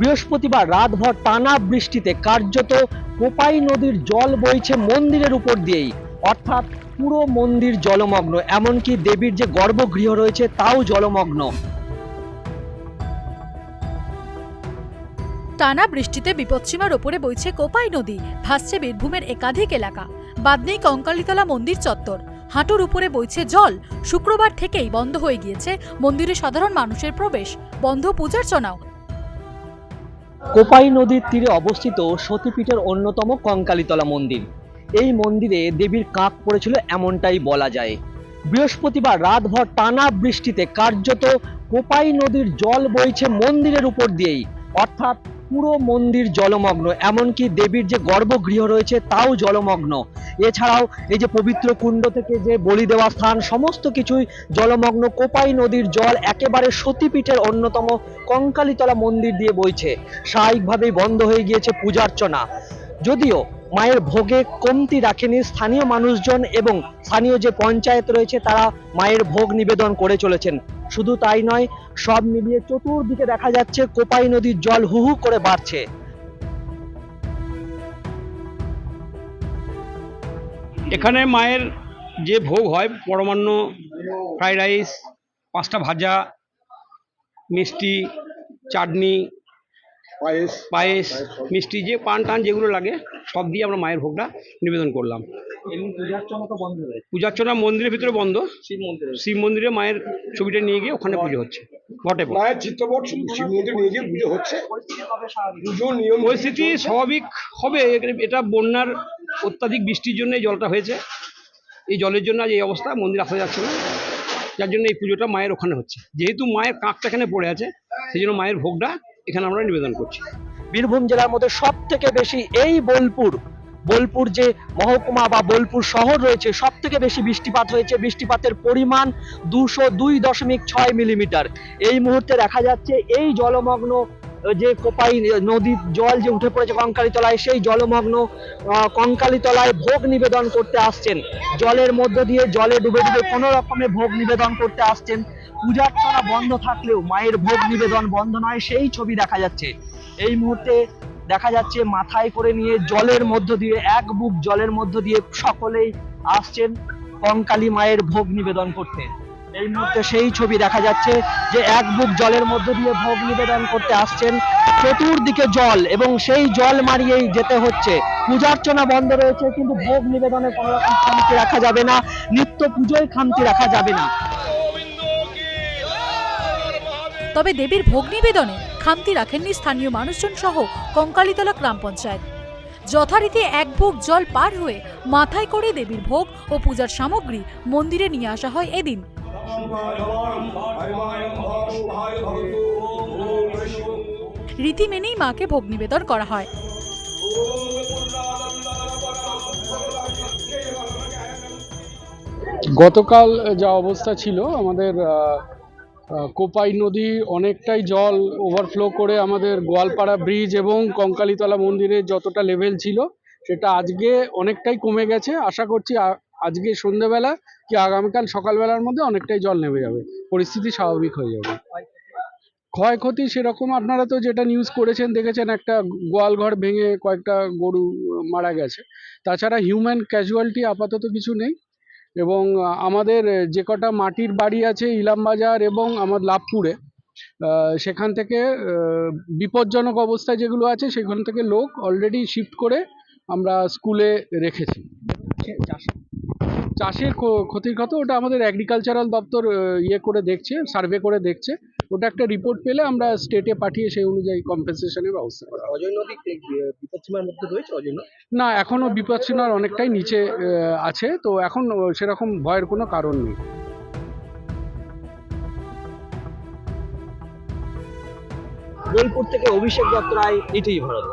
বৃহস্পতিবার রাতভর টানা বৃষ্টিতে কার্যত কোপাই নদীর জল বইছে মন্দিরের উপর দিয়েই। অর্থাৎ পুরো মন্দির জলমগ্ন, এমনকি দেবীর যে গর্ভগৃহ রয়েছে তাও জলমগ্ন। টানা বৃষ্টিতে বিপদসীমার ওপরে বইছে কোপাই নদী, ভাসছে বীরভূমের একাধিক এলাকা। বাদ নেই কঙ্কালীতলা মন্দির চত্বর, হাঁটুর উপরে বইছে জল। শুক্রবার থেকেই বন্ধ হয়ে গিয়েছে মন্দিরে সাধারণ মানুষের প্রবেশ। বন্ধ পূজার্চনাও। কোপাই নদীর তীরে অবস্থিত সতীপীঠের অন্যতম কঙ্কালীতলা মন্দির। এই মন্দিরে দেবীর কাক পড়েছিল এমনটাই বলা যায়। বৃহস্পতিবার রাতভর টানা বৃষ্টিতে কার্যত কোপাই নদীর জল বইছে মন্দিরের উপর দিয়েই। অর্থাৎ পুরো মন্দির জলমগ্ন, এমনকি দেবীর যে গর্ভগৃহ রয়েছে তাও জলমগ্ন। এছাড়াও এই যে পবিত্র কুণ্ড থেকে যে বলি দেওয়া স্থান, সমস্ত কিছুই জলমগ্ন। কোপাই নদীর জল একেবারে সতীপীঠের অন্যতম কঙ্কালীতলা মন্দির দিয়ে বইছে। স্বাভাবিকভাবেই বন্ধ হয়ে গিয়েছে পূজার্চনা। যদিও মায়ের ভোগে কমতি রাখেনি স্থানীয় মানুষজন এবং স্থানীয় যে পঞ্চায়েত রয়েছে তারা মায়ের ভোগ নিবেদন করে চলেছেন। শুধু তাই নয়, সব মিলিয়ে চতুর্দিকে দেখা যাচ্ছে কোপাই নদীর জল হু হু করে বাড়ছে। এখানে মায়ের যে ভোগ হয়, পরমান্ন ফ্রাইড রাইস, পাঁচটা ভাজা, মিষ্টি, চাটনি পায়েস পায়েস মিষ্টি যে পান টান যেগুলো লাগে সব দিয়ে আমরা মায়ের ভোগটা নিবেদন করলাম। পূজার্চনা তো বন্ধ রয়েছে পূজার্চনা মন্দিরের ভিতরে বন্ধ। শিব মন্দিরে। মায়ের ছবিটা নিয়ে গিয়ে ওখানে পুজো হচ্ছে। ঘটে পড়ে। মায়ের চিত্রপট শিব মন্দির নিয়ে গিয়ে পুজো হচ্ছে। পুজো নিয়ম পরিস্থিতি স্বাভাবিক হবে। এখানে- এটা বন্যার অত্যাধিক বৃষ্টির জন্য এই জলটা হয়েছে। এই জলের জন্য আজ এই অবস্থা মন্দির আসা যাচ্ছে না। যার জন্য এই পুজোটা মায়ের ওখানে হচ্ছে। যেহেতু মায়ের কাকটা এখানে পড়ে আছে সেই জন্য মায়ের ভোগটা এখানে আমরা নিবেদন করছি। বীরভূম জেলার মধ্যে সব থেকে বেশি এই বোলপুর বোলপুর যে মহকুমা বা বোলপুর শহর রয়েছে সব থেকে বেশি বৃষ্টিপাত হয়েছে। বৃষ্টিপাতের পরিমাণ দুশো দুই দশমিক ছয় মিলিমিটার। এই মুহূর্তে দেখা যাচ্ছে এই জলমগ্ন যে কোপাই নদীর জল যে উঠে পড়েছে কঙ্কালীতলায়, সেই জলমগ্ন কঙ্কালীতলায় ভোগ নিবেদন করতে আসছেন। জলের মধ্য দিয়ে জলে ডুবে ডুবে কোনো রকমে ভোগ নিবেদন করতে আসছেন। পূজার্চনা বন্ধ থাকলেও মায়ের ভোগ নিবেদন বন্ধ নয়, সেই ছবি দেখা যাচ্ছে। এই মুহূর্তে দেখা যাচ্ছে মাথায় করে নিয়ে জলের মধ্য দিয়ে, এক বুক জলের মধ্য দিয়ে সকলেই আসছেন কঙ্কালী মায়ের ভোগ নিবেদন করতে। এই মুহূর্তে সেই ছবি দেখা যাচ্ছে যে এক বুক জলের মধ্য দিয়ে ভোগ নিবেদন করতে আসছেন। চতুর্দিকে জল এবং সেই জল মারিয়েই যেতে হচ্ছে। পূজার্চনা বন্ধ রয়েছে, কিন্তু ভোগ নিবেদনে কোনো রকম খামতি রাখা যাবে না। নিত্য পুজোয় খামতি রাখা যাবে না। তবে দেবীর ভোগ নিবেদনে খামতি রাখেননি স্থানীয় মানুষজন সহ কঙ্কালীতলা গ্রাম পঞ্চায়েত। যথারীতি এক বুক জল পার হয়ে মাথায় করে দেবীর ভোগ ও পূজার সামগ্রী মন্দিরে নিয়ে আসা হয় এদিন। রীতি মেনেই মাকে ভোগ নিবেদন করা হয়। গতকাল যা অবস্থা ছিল, আমাদের কোপাই নদী অনেকটাই জল ওভারফ্লো করে আমাদের গোয়ালপাড়া ব্রিজ এবং কঙ্কালীতলা মন্দিরের যতটা লেভেল ছিল, সেটা আজকে অনেকটাই কমে গেছে। আশা করছি আজকে সন্ধ্যেবেলা কি আগামীকাল সকালবেলার মধ্যে অনেকটাই জল নেমে যাবে। পরিস্থিতি স্বাভাবিক হয়ে যাবে। ক্ষয়ক্ষতি সেরকম আপনারা তো যেটা নিউজ করেছেন, দেখেছেন একটা গোয়াল ঘর ভেঙে কয়েকটা গরু মারা গেছে। তাছাড়া হিউম্যান ক্যাজুয়ালিটি আপাতত কিছু নেই এবং আমাদের যে কটা মাটির বাড়ি আছে ইলামবাজার এবং আমার লাভপুরে সেখান থেকে বিপজ্জনক অবস্থায় যেগুলো আছে সেখান থেকে লোক অলরেডি শিফট করে আমরা স্কুলে রেখেছি। চাষের ক্ষ- ক্ষতির কথা ওটা আমাদের অ্যাগ্রিকালচারাল দপ্তর ইয়ে করে দেখছে সার্ভে করে দেখছে। ওটা একটা রিপোর্ট পেলে আমরা স্টেটে পাঠিয়ে সেই অনুযায়ী কম্পেনসেশনের ব্যবস্থা করা। অজয় নদী বিপদসীমার মধ্যে রয়েছে অজয় না এখনও বিপদসীমার অনেকটাই নিচে আছে তো এখন সেরকম ভয়ের কোনো কারণ নেই। বোলপুর থেকে অভিষেক দত্ত রায় এটাই ভারত।